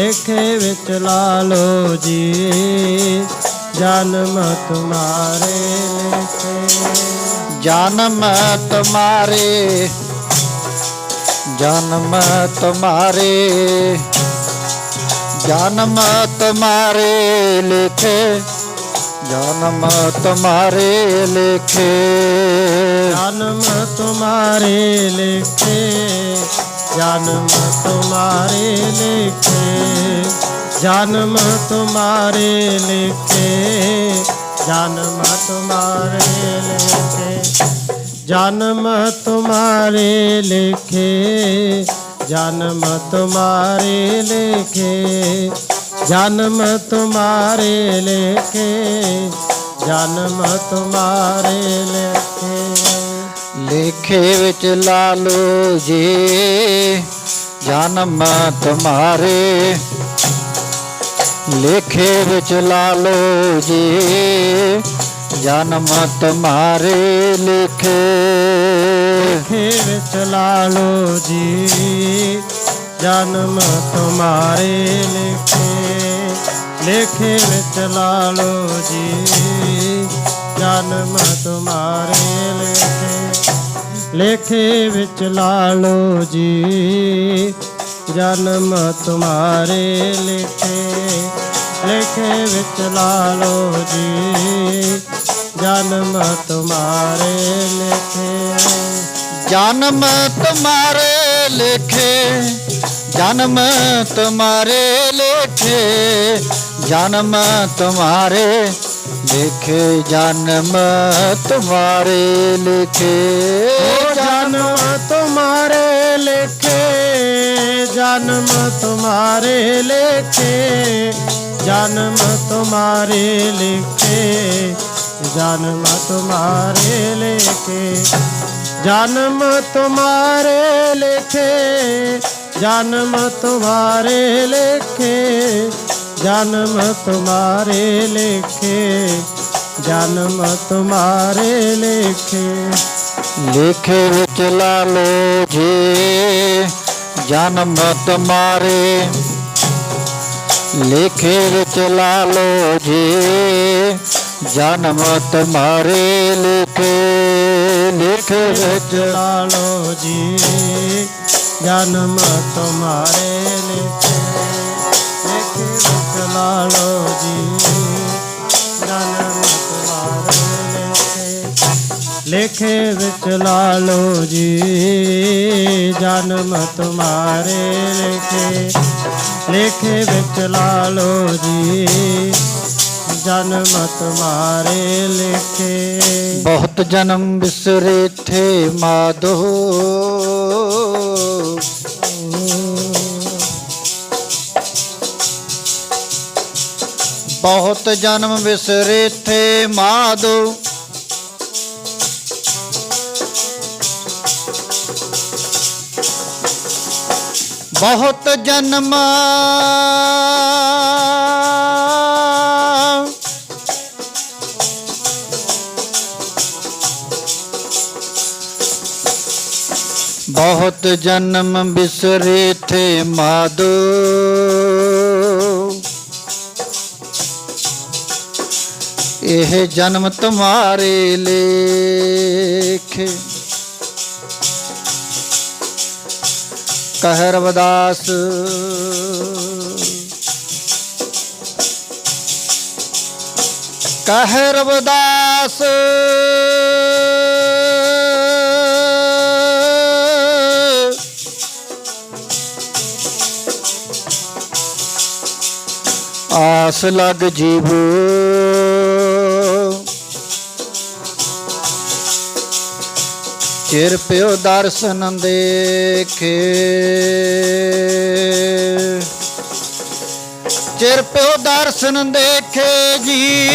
ਲੇਖੇ ਵਿੱਚ ਲਾ ਲੋ ਜੀ ਜਨਮ ਤੁਮਾਰੇ ਲੇਖੇ। ਜਨਮ ਤੁਮਾਰੇ ਜਨਮ ਤੁਮਾਰੇ ਜਨਮ ਤੁਮਾਰੇ ਲਿਖੇ ਜਨਮ ਤੁਮਾਰੇ ਲਿਖੇ। ਜਨਮ ਤੁਮਾਰੇ ਲਿਖੇ। जन्म तुम्हारे लिखे जन्म तुम्हारे लिखे जन्म तुम्हारे लिखे जन्म तुम्हारे लिखे जन्म तुम्हारे लिखे जन्म तुम्हारे लिखे जन्म तुम्हारे लिखे ਲੇਖੇ ਵਿੱਚ ਲਾਲੋ ਜੀ, ਜਨਮ ਤੁਮਾਰੇ। ਲੇਖੇ ਵਿੱਚ ਲਾਲੋ ਜੀ, ਜਨਮ ਤੁਮਾਰੇ ਲਿਖੇ। ਲੇਖੇ ਵਿੱਚ ਲਾਲੋ ਜੀ, ਜਨਮ ਤੁਮਾਰੇ ਲਿਖੇ। ਲੇਖੇ ਵਿੱਚ ਲਾਲੋ ਜੀ, ਜਨਮ ਤੁਮਾਰੇ ਲਿਖੇ। ਲੇਖੇ ਵਿੱਚ ਲਾਲੋ ਜੀ, ਜਨਮ ਤੁਮਾਰੇ ਲਿਖੇ। ਲੇਖੇ ਵਿੱਚ ਲਾਲੋ ਜੀ, ਜਨਮ ਤੁਮਾਰੇ ਲਿਖੇ। ਜਨਮ ਤੁਮਾਰੇ ਲਿਖੇ, ਜਨਮ ਤੁਮਾਰੇ ਲਿਖੇ, ਜਨਮ ਤੁਮਾਰੇ ਲਿਖੇ ਜਨਮ ਤੁਮਾਰੇ ਲਿਖੇ ਓ ਜਨਮ ਤੁਮਾਰੇ ਲਿਖੇ ਜਨਮ ਤੁਮਾਰੇ ਲਿਖੇ ਜਨਮ ਤੁਮਾਰੇ ਲਿਖੇ ਜਨਮ ਤੁਮਾਰੇ ਲਿਖੇ ਜਨਮ ਤੁਮਾਰੇ ਲਿਖੇ ਜਨਮ ਤੁਮਾਰੇ ਲਿਖੇ ਜਨਮ ਤੁਮਾਰੇ ਲਿਖੇ, ਜਨਮ ਤੁਮਾਰੇ ਲਿਖੇ। ਲਿਖੇ ਵਿੱਚ ਲਾਲੋ ਜੀ, ਜਨਮ ਤੁਮਾਰੇ। ਲਿਖੇ ਵਿੱਚ ਲਾਲੋ ਜੀ, ਜਨਮ ਤੁਮਾਰੇ ਲੇਖੇ। ਲਿਖੇ ਵਿੱਚ ਲਾਲੋ ਜੀ, ਜਨਮ ਤੁਮਾਰੇ ਲੇਖੇ। ਲੇਖੇ ਵਿੱਚ ਲਾ ਲੋ ਜੀ ਜਨਮ ਤੁਮਾਰੇ ਲੇਖੇ। ਲੇਖੇ ਵਿੱਚ ਲਾ ਲੋ ਜੀ ਜਨਮ ਤੁਮਾਰੇ ਲੇਖੇ। ਬਹੁਤ ਜਨਮ ਬਿਸਰੇ ਥੇ ਮਾਦੋ ਬਹੁਤ ਜਨਮ ਵਿਸਰੇ ਥੇ ਮਾਧੋ ਬਹੁਤ ਜਨਮ ਬਹੁਤ ਜਨਮ ਬਿਸਰੇ ਥੇ ਮਾਦੋ। ਇਹ ਜਨਮ ਤੁਮਾਰੇ ਲੇਖੇ। ਕਹਿ ਰਵਦਾਸ ਕਹਿ ਰਵਦਾਸ ਆਸ ਲਗ ਜੀਵ। ਚਿਰ ਕਿਰਪਿਓ ਦਰਸ਼ਨ ਦੇਖੇ। ਚਿਰ ਕਿਰਪਿਓ ਦਰਸ਼ਨ ਦੇਖੇ ਜੀ।